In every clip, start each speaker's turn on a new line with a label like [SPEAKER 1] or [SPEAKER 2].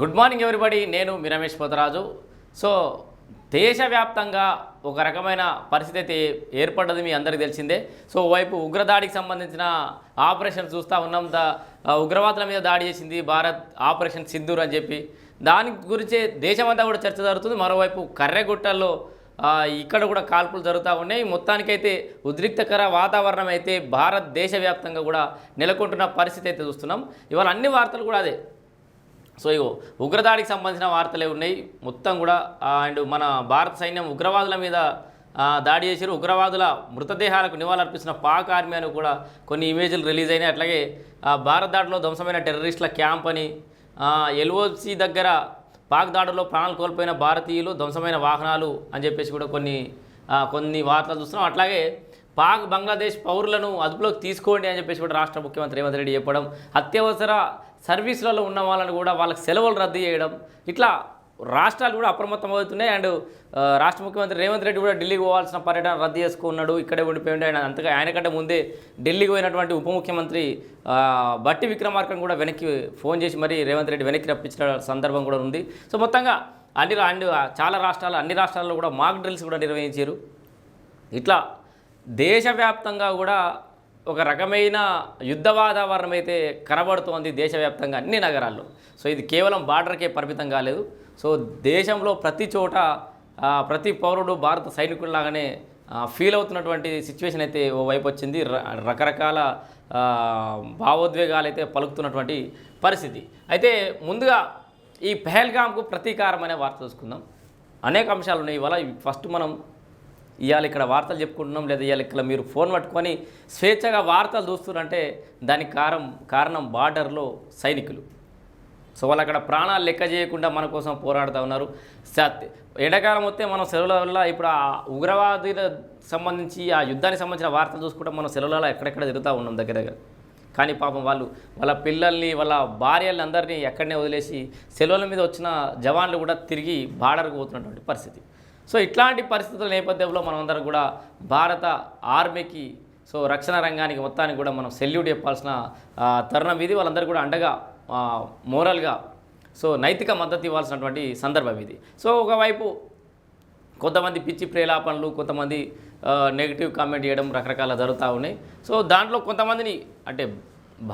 [SPEAKER 1] Good morning everybody నేను మీ Ramesh Potharaju. So దేశవ్యాప్తంగా ఒక రకమైన పరిస్థితి అయితే ఏర్పడ్డది మీ అందరికీ తెలిసిందే. సో వైపు ఉగ్రదాడికి సంబంధించిన ఆపరేషన్ చూస్తూ ఉన్నాం దా ఉగ్రవాదుల మీద దాడి చేసింది భారత్ ఆపరేషన్ సింధూర్ అని చెప్పి. దాని గురించే దేశమంతా కూడా చర్చ జరుగుతుంది. మరోవైపు కర్రెగుట్టల్లో ఇక్కడ కూడా కాల్పులు జరుగుతూ ఉన్నాయి. మొత్తానికైతే ఉద్రిక్తకర వాతావరణం అయితే భారతదేశవ్యాప్తంగా కూడా నెలకొంటున్న పరిస్థితి అయితే చూస్తున్నాం. ఇవాళ అన్ని వార్తలు కూడా అదే. సో ఇగో ఉగ్రదాడికి సంబంధించిన వార్తలే ఉన్నాయి. మొత్తం కూడా అండ్ మన భారత సైన్యం ఉగ్రవాదుల మీద దాడి చేశారు. ఉగ్రవాదుల మృతదేహాలకు నివాళులర్పిస్తున్న పాక్ ఆర్మీ అని కూడా కొన్ని ఇమేజ్లు రిలీజ్ అయినాయి. అట్లాగే భారత్ దాడిలో ధ్వంసమైన టెర్రరిస్టుల క్యాంప్ అని ఎల్ఓసి దగ్గర పాక్ దాడుల్లో ప్రాణాలు కోల్పోయిన భారతీయులు ధ్వంసమైన వాహనాలు అని చెప్పేసి కూడా కొన్ని కొన్ని వార్తలు చూస్తున్నాం. అట్లాగే పాక్ బంగ్లాదేశ్ పౌరులను అదుపులోకి తీసుకోండి అని చెప్పేసి కూడా రాష్ట్ర ముఖ్యమంత్రి రేవంత్ రెడ్డి చెప్పడం అత్యవసర సర్వీసులలో ఉన్న వాళ్ళని కూడా వాళ్ళకి సెలవులు రద్దు చేయడం ఇట్లా రాష్ట్రాలు కూడా అప్రమత్తం అవుతున్నాయి. అండ్ రాష్ట్ర ముఖ్యమంత్రి రేవంత్ రెడ్డి కూడా ఢిల్లీకి పోవాల్సిన పర్యటన రద్దు చేసుకున్నాడు. ఇక్కడే ఉండిపోయింది ఆయన అంతగా ఆయనకంటే ముందే ఢిల్లీకి పోయినటువంటి ఉప ముఖ్యమంత్రి బట్టి విక్రమార్కను కూడా వెనక్కి ఫోన్ చేసి మరి రేవంత్ రెడ్డి వెనక్కి రప్పించిన సందర్భం కూడా ఉంది. సో మొత్తంగా అన్ని అండ్ అన్ని చాలా రాష్ట్రాలు అన్ని రాష్ట్రాల్లో కూడా మాక్ డ్రిల్స్ కూడా నిర్వహించారు. ఇట్లా దేశవ్యాప్తంగా కూడా ఒక రకమైన యుద్ధ వాతావరణం అయితే కనబడుతోంది దేశవ్యాప్తంగా అన్ని నగరాల్లో. సో ఇది కేవలం బార్డర్కే పరిమితం కాలేదు. సో దేశంలో ప్రతి చోట ప్రతి పౌరుడు భారత సైనికుల్లాగానే ఫీల్ అవుతున్నటువంటి సిచ్యువేషన్ అయితే ఓ వైపు వచ్చింది. రకరకాల భావోద్వేగాలు అయితే పలుకుతున్నటువంటి పరిస్థితి. అయితే ముందుగా ఈ పెహల్గామ్కు ప్రతీకారం అనే వార్త చూసుకుందాం. అనేక అంశాలు ఉన్నాయి. ఇవాళ ఫస్ట్ మనం ఇవాళ ఇక్కడ వార్తలు చెప్పుకుంటున్నాం లేదా ఇవాళ ఇక్కడ మీరు ఫోన్ పట్టుకొని స్వేచ్ఛగా వార్తలు చూస్తున్నారంటే దానికి కారం కారణం బార్డర్లో సైనికులు. సో వాళ్ళు అక్కడ ప్రాణాలు లెక్క చేయకుండా మన కోసం పోరాడుతూ ఉన్నారు. సత్ ఎండాకాలం వస్తే మనం సెలవుల వల్ల ఇప్పుడు ఆ ఉగ్రవాదుల సంబంధించి ఆ యుద్ధానికి సంబంధించిన వార్తలు చూసుకుంటే మనం సెలవులలో ఎక్కడెక్కడ తిరుగుతూ ఉన్నాం దగ్గర దగ్గర. కానీ పాపం వాళ్ళు వాళ్ళ పిల్లల్ని వాళ్ళ భార్యల్ని అందరినీ ఎక్కడనే వదిలేసి సెలవుల మీద వచ్చిన జవాన్లు కూడా తిరిగి బార్డర్కు పోతున్నటువంటి పరిస్థితి. సో ఇట్లాంటి పరిస్థితుల నేపథ్యంలో మనమందరం కూడా భారత ఆర్మీకి సో రక్షణ రంగానికి మొత్తానికి కూడా మనం సెల్యూట్ చెప్పాల్సిన తరుణం ఇది. వాళ్ళందరూ కూడా అండగా మోరల్గా సో నైతిక మద్దతు ఇవ్వాల్సినటువంటి సందర్భం ఇది. సో ఒకవైపు కొంతమంది పిచ్చి ప్రేలాపనలు కొంతమంది నెగిటివ్ కామెంట్ చేయడం రకరకాల జరుగుతూ ఉన్నాయి. సో దాంట్లో కొంతమందిని అంటే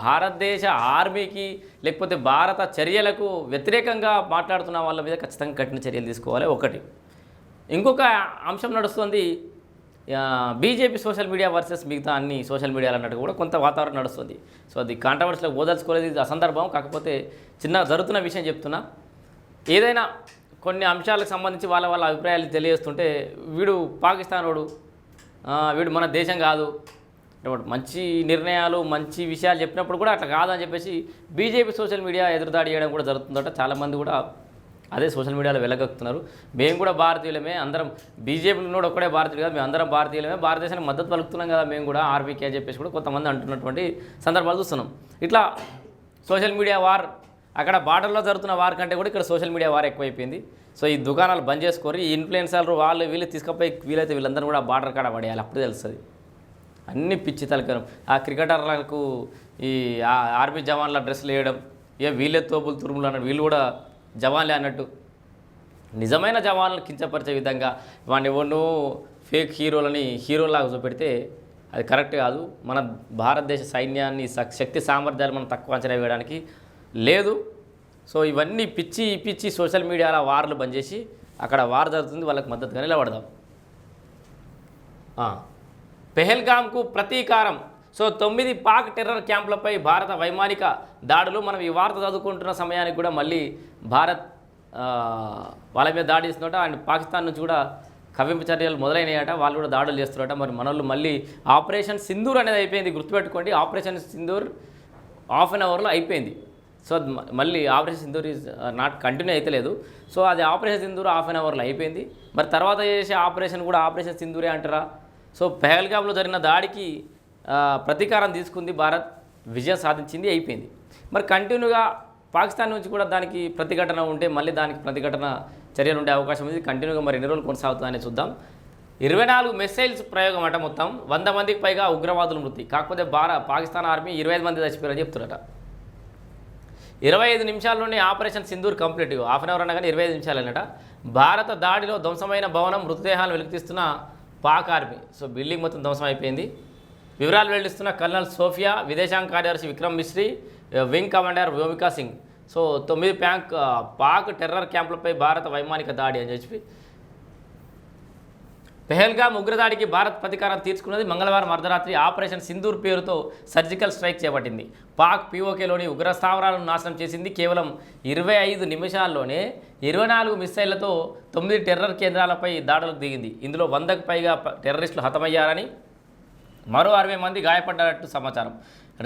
[SPEAKER 1] భారతదేశ ఆర్మీకి లేకపోతే భారత చర్యలకు వ్యతిరేకంగా మాట్లాడుతున్న వాళ్ళ మీద ఖచ్చితంగా కఠిన చర్యలు తీసుకోవాలి. ఒకటి. ఇంకొక అంశం నడుస్తుంది. బీజేపీ సోషల్ మీడియా వర్సెస్ మిగతా అన్ని సోషల్ మీడియాలు అన్నట్టు కూడా కొంత వాతావరణం నడుస్తుంది. సో అది కాంట్రవర్సీలో ఓదలుచుకోలేదు ఇది అసందర్భం. కాకపోతే చిన్న జరుగుతున్న విషయం చెప్తున్నా. ఏదైనా కొన్ని అంశాలకు సంబంధించి వాళ్ళ వాళ్ళ అభిప్రాయాలు తెలియజేస్తుంటే వీడు పాకిస్తాన్ వాడు వీడు మన దేశం కాదు. మంచి నిర్ణయాలు మంచి విషయాలు చెప్పినప్పుడు కూడా అట్లా కాదని చెప్పేసి బీజేపీ సోషల్ మీడియా ఎదురుదాడి చేయడం కూడా జరుగుతుందట. చాలామంది కూడా అదే సోషల్ మీడియాలో వెళ్ళగక్కుతున్నారు మేము కూడా భారతీయులమే అందరం బీజేపీ కూడా ఒక్కడే భారతీయులు కదా మేము అందరం భారతీయులమే. భారతదేశానికి మద్దతు పలుకుతున్నాం కదా మేము కూడా ఆర్బీకే అని చెప్పేసి కూడా కొంతమంది అంటున్నటువంటి సందర్భాలు చూస్తున్నాం. ఇట్లా సోషల్ మీడియా వార్ అక్కడ బార్డర్లో జరుగుతున్న వార్ కంటే కూడా ఇక్కడ సోషల్ మీడియా వార్ ఎక్కువైపోయింది. సో ఈ దుకాణాలు బంద్ చేసుకోరు ఈ ఇన్ఫ్లుయెన్సర్లు వాళ్ళు వీళ్ళు తీసుకపోయి వీలైతే వీళ్ళందరూ కూడా బార్డర్ కాడ పడేయాలి అప్పుడు తెలుస్తుంది. అన్ని పిచ్చి తలకరం. ఆ క్రికెటర్లకు ఈ ఆర్మీ జవాన్ల డ్రెస్సులు వేయడం ఏ వీళ్ళే తోపులు తురుములు అన్న వీళ్ళు కూడా జవాన్లే అన్నట్టు. నిజమైన జవాన్లను కించపరిచే విధంగా వాడిని ఎవరినో ఫేక్ హీరోలని హీరోలాగా చూపెడితే అది కరెక్ట్ కాదు. మన భారతదేశ సైన్యాన్ని శక్తి సామర్థ్యాలు మనం తక్కువ అంచనా వేయడానికి లేదు. సో ఇవన్నీ పిచ్చి పిచ్చి సోషల్ మీడియాలో వార్లు బంద్ చేసి అక్కడ వార్ జరుగుతుంది. వాళ్ళకి మద్దతుగా నిలబడదాం. పెహల్గామ్కు ప్రతీకారం సో తొమ్మిది పాక్ టెర్రర్ క్యాంపులపై భారత వైమానిక దాడులు. మనం ఈ వార్త చదువుకుంటున్న సమయానికి కూడా మళ్ళీ భారత్ వాళ్ళ మీద దాడి చేస్తున్నట అండ్ పాకిస్తాన్ నుంచి కూడా కవింపు చర్యలు మొదలైనాయట. వాళ్ళు కూడా దాడులు చేస్తున్నారట. మరి మనోళ్ళు మళ్ళీ ఆపరేషన్ సింధూర్ అనేది అయిపోయింది. గుర్తుపెట్టుకోండి ఆపరేషన్ సింధూర్ హాఫ్ అన్ అవర్లో అయిపోయింది. సో మళ్ళీ operation Sindoor is not continue అయితలేదు. సో అది ఆపరేషన్ సింధూర్ హాఫ్ అన్ అవర్లో అయిపోయింది. మరి తర్వాత చేసే ఆపరేషన్ కూడా ఆపరేషన్ సింధూరే అంటారా? సో పెహల్గామ్లో జరిగిన దాడికి ప్రతీకారం తీసుకుంది భారత్ విజయం సాధించింది అయిపోయింది. మరి కంటిన్యూగా పాకిస్తాన్ నుంచి కూడా దానికి ప్రతిఘటన ఉంటే మళ్ళీ దానికి ప్రతిఘటన చర్యలు ఉండే అవకాశం ఉంది. కంటిన్యూగా మరి ఎన్ని రోజులు కొనసాగుతుందని చూద్దాం. ఇరవై నాలుగు మిస్సైల్స్ ప్రయోగం అట మొత్తం. వంద మందికి పైగా ఉగ్రవాదులు మృతి. కాకపోతే భార పాకిస్తాన్ ఆర్మీ ఇరవై ఐదు మంది చచ్చిపోయారని చెప్తున్నారట. ఇరవై ఐదు నిమిషాల్లోనే operation Sindoor complete. Half an hour అన్నా కానీ ఇరవై ఐదు నిమిషాలన్నట భారత దాడిలో ధ్వంసమైన భవనం మృతదేహాలు వెలికితీస్తున్న పాక్ ఆర్మీ. సో బిల్డింగ్ మొత్తం ధ్వంసం అయిపోయింది. వివరాలు వెల్లిస్తున్న కల్నల్ సోఫియా విదేశాంగ కార్యదర్శి Vikram Misri wing commander Vyomika Singh. So తొమ్మిది ప్యాంక్ పాక్ టెర్రర్ క్యాంపులపై భారత వైమానిక దాడి అని చెప్పి. పెహల్గామ్ ఉగ్రదాడికి భారత్ ప్రతీకారం తీర్చుకున్నది మంగళవారం అర్ధరాత్రి ఆపరేషన్ సింధూర్ పేరుతో సర్జికల్ స్ట్రైక్ చేపట్టింది. పాక్ పీఓకేలోని ఉగ్ర స్థావరాలను నాశనం చేసింది కేవలం ఇరవై ఐదు నిమిషాల్లోనే ఇరవై నాలుగు మిస్సైళ్ళతో తొమ్మిది టెర్రర్ కేంద్రాలపై దాడులకు దిగింది. ఇందులో వందకు పైగా టెర్రరిస్టులు హతమయ్యారని మరో అరవై మంది గాయపడ్డట్టు సమాచారం.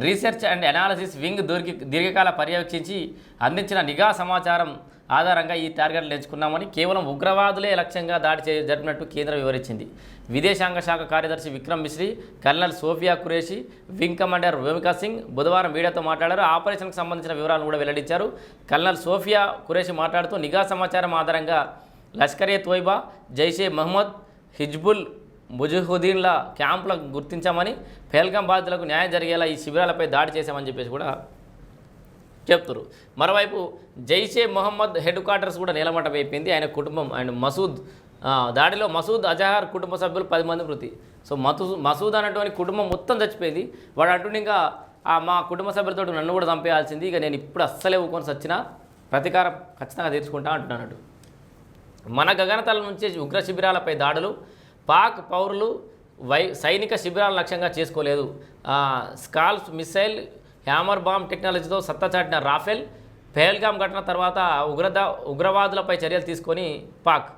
[SPEAKER 1] రీసెర్చ్ అండ్ అనాలిసిస్ వింగ్ దీర్ఘ దీర్ఘకాల పర్యవేక్షించి అందించిన నిఘా సమాచారం ఆధారంగా ఈ టార్గెట్లు ఎంచుకున్నామని కేవలం ఉగ్రవాదులే లక్ష్యంగా దాడి చే జరిపినట్టు కేంద్రం వివరించింది. విదేశాంగ శాఖ కార్యదర్శి Vikram Misri colonel Sofia Qureshi wing commander Vyomika Singh బుధవారం మీడియాతో మాట్లాడారు. ఆపరేషన్కు సంబంధించిన వివరాలను కూడా వెల్లడించారు. కల్నల్ సోఫియా కురేషి మాట్లాడుతూ నిఘా సమాచారం ఆధారంగా లష్కరే తోయిబా జైషే మహమ్మద్ హిజ్బుల్ ముజుహుద్దీన్ల క్యాంపులకు గుర్తించామని పేల్గాం బాధితులకు న్యాయం జరిగేలా ఈ శిబిరాలపై దాడి చేశామని చెప్పేసి కూడా చెప్తారు మరోవైపు జైషే మొహమ్మద్ హెడ్ క్వార్టర్స్ కూడా నిలమట అయిపోయింది. ఆయన కుటుంబం అండ్ మసూద్ దాడిలో మసూద్ అజహార్ కుటుంబ సభ్యులు పది మంది మృతి. సో మతు మసూద్ అనేటువంటి కుటుంబం మొత్తం చచ్చిపోయింది. వాడు అంటుండే ఇంకా మా కుటుంబ సభ్యులతో నన్ను కూడా చంపేయాల్సింది. ఇక నేను ఇప్పుడు అస్సలే ఊకొని సచ్చినా ప్రతీకారం ఖచ్చితంగా తీర్చుకుంటా అంటున్నాడు. మన గగనతల నుంచి ఉగ్ర శిబిరాలపై దాడులు పాక్ పౌరులు వై సైనిక శిబిరాలను లక్ష్యంగా చేసుకోలేదు. స్కాల్స్ మిసైల్ హ్యామర్ బాంబ్ టెక్నాలజీతో సత్తా చాటిన రాఫెల్ పెహల్గామ్ ఘటన తర్వాత ఉగ్రద ఉగ్రవాదులపై చర్యలు తీసుకొని పాక్.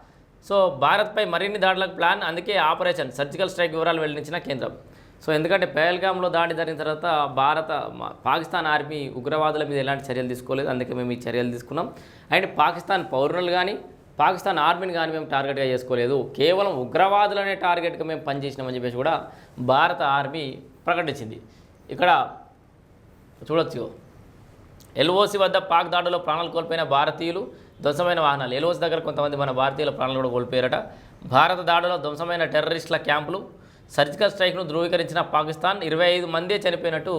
[SPEAKER 1] సో భారత్పై మరిన్ని దాడులకు ప్లాన్ అందుకే ఆపరేషన్ సర్జికల్ స్ట్రైక్ వివరాలు వెల్లడించిన కేంద్రం. సో ఎందుకంటే పెహల్గామ్లో దాడి జరిగిన తర్వాత భారత పాకిస్తాన్ ఆర్మీ ఉగ్రవాదుల మీద ఎలాంటి చర్యలు తీసుకోలేదు అందుకే మేము ఈ చర్యలు తీసుకున్నాం. అండ్ పాకిస్తాన్ పౌరులు కానీ పాకిస్తాన్ ఆర్మీని కానీ మేము టార్గెట్గా చేసుకోలేదు. కేవలం ఉగ్రవాదులనే టార్గెట్గా మేము పనిచేసినామని చెప్పేసి కూడా భారత ఆర్మీ ప్రకటించింది. ఇక్కడ చూడొచ్చు. ఎల్ఓసి వద్ద పాక్ దాడులో ప్రాణాలు కోల్పోయిన భారతీయులు ధ్వంసమైన వాహనాలు. ఎల్ఓసి దగ్గర కొంతమంది మన భారతీయుల ప్రాణాలు కూడా కోల్పోయారట. భారత దాడులో ధ్వంసమైన టెర్రరిస్టుల క్యాంపులు సర్జికల్ స్ట్రైక్ను ధృవీకరించిన పాకిస్తాన్ ఇరవై ఐదు మందే చనిపోయినట్టు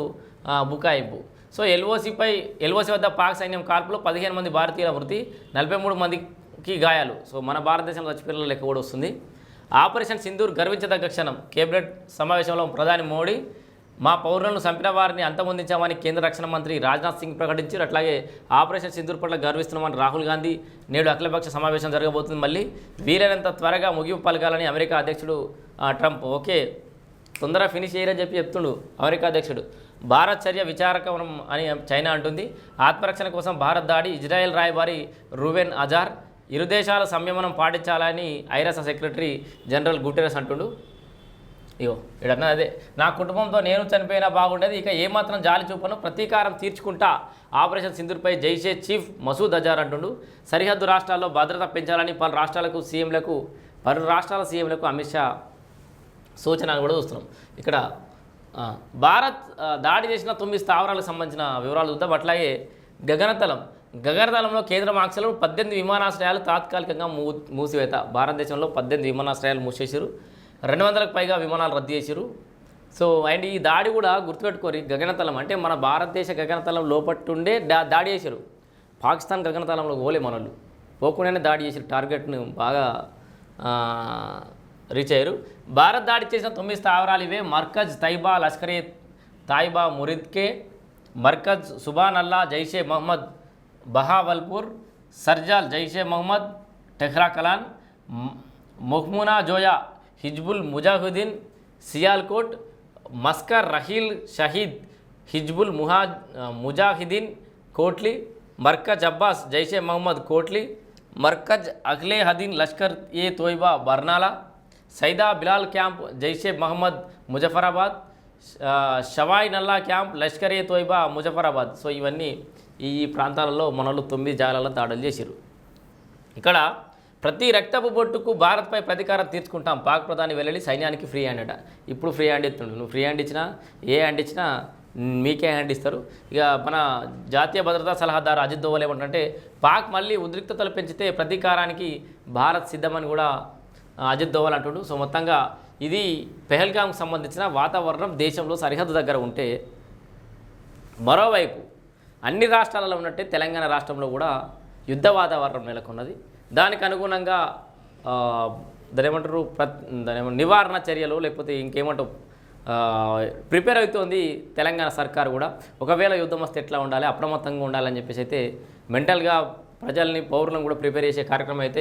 [SPEAKER 1] బుకాయింపు. సో ఎల్ఓసిపై ఎల్ఓసి వద్ద పాక్ సైన్యం కాల్పులో పదిహేను మంది భారతీయుల మృతి నలభై మూడు మంది కి గాయాలు. సో మన భారతదేశంలో చచ్చిపోయిన లెక్క కూడా వస్తుంది. ఆపరేషన్ సింధూర్ గర్వించదగ్గ క్షణం. కేబినెట్ సమావేశంలో ప్రధాని మోడీ మా పౌరులను చంపిన వారిని అంతమొందించామని కేంద్ర రక్షణ మంత్రి రాజ్నాథ్ సింగ్ ప్రకటించారు. అట్లాగే ఆపరేషన్ సింధూర్ పట్ల గర్విస్తున్నామని రాహుల్ గాంధీ నేడు అఖిలపక్ష సమావేశం జరగబోతుంది మళ్ళీ. వీలైనంత త్వరగా ముగింపు పలకాలని అమెరికా అధ్యక్షుడు ట్రంప్. ఓకే తొందర ఫినిష్ చేయరని చెప్పి చెప్తుండు అమెరికా అధ్యక్షుడు. భారత్ చర్య విచారకం అని చైనా అంటుంది. ఆత్మరక్షణ కోసం భారత్ దాడి ఇజ్రాయెల్ రాయబారి రూవెన్ అజార్. ఇరు దేశాల సంయమనం పాటించాలని ఐరాస సెక్రటరీ జనరల్ గుటెరస్ అంటుండు. ఇగో ఇడన్నా అదే నా కుటుంబంతో నేను చనిపోయినా బాగుండేది ఇక ఏమాత్రం జాలి చూపను ప్రతీకారం తీర్చుకుంటా. ఆపరేషన్ సింధూర్పై జైషే చీఫ్ మసూద్ అజార్ అంటుండు. సరిహద్దు రాష్ట్రాల్లో భద్రత పెంచాలని పలు రాష్ట్రాలకు సీఎంలకు పలు రాష్ట్రాల సీఎంలకు అమిత్ షా సూచన కూడా చూస్తున్నాం. ఇక్కడ భారత్ దాడి చేసిన తొమ్మిది స్థావరాలకు సంబంధించిన వివరాలు చూద్దాం. అట్లాగే గగనతలం గగనతలంలో కేంద్రం ఆంక్షలు పద్దెనిమిది విమానాశ్రయాలు తాత్కాలికంగా మూ మూసివేత. భారతదేశంలో పద్దెనిమిది విమానాశ్రయాలు మూసేసారు రెండు వందలకు పైగా విమానాలు రద్దు చేశారు. సో అండ్ ఈ దాడి కూడా గుర్తుపెట్టుకోరి గగనతలం. అంటే మన భారతదేశ గగనతలం లోపట్టుండే దా దాడి చేశారు. పాకిస్తాన్ గగనతలంలో పోలే మనోళ్ళు. పోకుండానే దాడి చేశారు. టార్గెట్ను బాగా రీచ్ అయ్యారు. భారత్ దాడి చేసిన తొమ్మిది స్థావరాలు ఇవే. మర్కజ్ తైబా లష్కరే తాయిబా మురిద్కే మర్కజ్ సుబాన్ అల్లా జైషే మహమ్మద్ బహావల్పూర్ సర్జాల్ జైషే మహమ్మద్ టెహ్రా కలాన్ మ్- మొహ్మునా జోయా హిజ్బుల్ ముజాహుద్దీన్ సియాల్కోట్ మస్కర్ రహీల్ షహీద్ హిజ్బుల్ ముహా ముజాహిదీన్ కోట్లీ మర్కజ్ అబ్బాస్ జైషే మహమ్మద్ కోట్లీ మర్కజ్ అఖ్లే హదీన్ లష్కర్ ఏ తోయిబా బర్నాలా సైదా బిలాల్ క్యాంప్ జైషే మహమ్మద్ ముజఫరాబాద్ ఆ, షవాయ్ నల్లా క్యాంప్ లష్కర్ ఏ తోయిబా ముజఫరాబాద్ సో ఇవన్నీ ఈ ప్రాంతాలలో మనలు తొమ్మిది జాగాలలో దాడులు చేశారు ఇక్కడ ప్రతి రక్తపు బొట్టుకు భారత్పై ప్రతీకారం తీర్చుకుంటాం. పాక్ ప్రధాని వెళ్ళి సైన్యానికి ఫ్రీ హ్యాండ్ అట. ఇప్పుడు ఫ్రీ హ్యాండ్ ఇస్తుండు. నువ్వు ఫ్రీ హ్యాండ్ ఇచ్చినా ఏ హ్యాండ్ ఇచ్చినా మీకే హ్యాండ్ ఇస్తారు. ఇక మన జాతీయ భద్రతా సలహాదారు అజిత్ దోవల్ ఏమంటే పాక్ మళ్ళీ ఉద్రిక్తతలు పెంచితే ప్రతీకారానికి భారత్ సిద్ధమని కూడా అజిత్ దోవల్ అంటుడు. సో మొత్తంగా ఇది పెహల్గాంకు సంబంధించిన వాతావరణం దేశంలో సరిహద్దు దగ్గర ఉంటే మరోవైపు అన్ని రాష్ట్రాలలో ఉన్నట్టే తెలంగాణ రాష్ట్రంలో కూడా యుద్ధ వాతావరణం నెలకొన్నది. దానికి అనుగుణంగా ఆ, దాని ఏమంటారు ప్ర దాని నివారణ చర్యలు లేకపోతే ఇంకేమంటారు ప్రిపేర్ అవుతోంది తెలంగాణ సర్కార్ కూడా. ఒకవేళ యుద్ధం వస్తే ఎట్లా ఉండాలి అప్రమత్తంగా ఉండాలని చెప్పేసి అయితే మెంటల్గా ప్రజల్ని పౌరులను కూడా ప్రిపేర్ చేసే కార్యక్రమం అయితే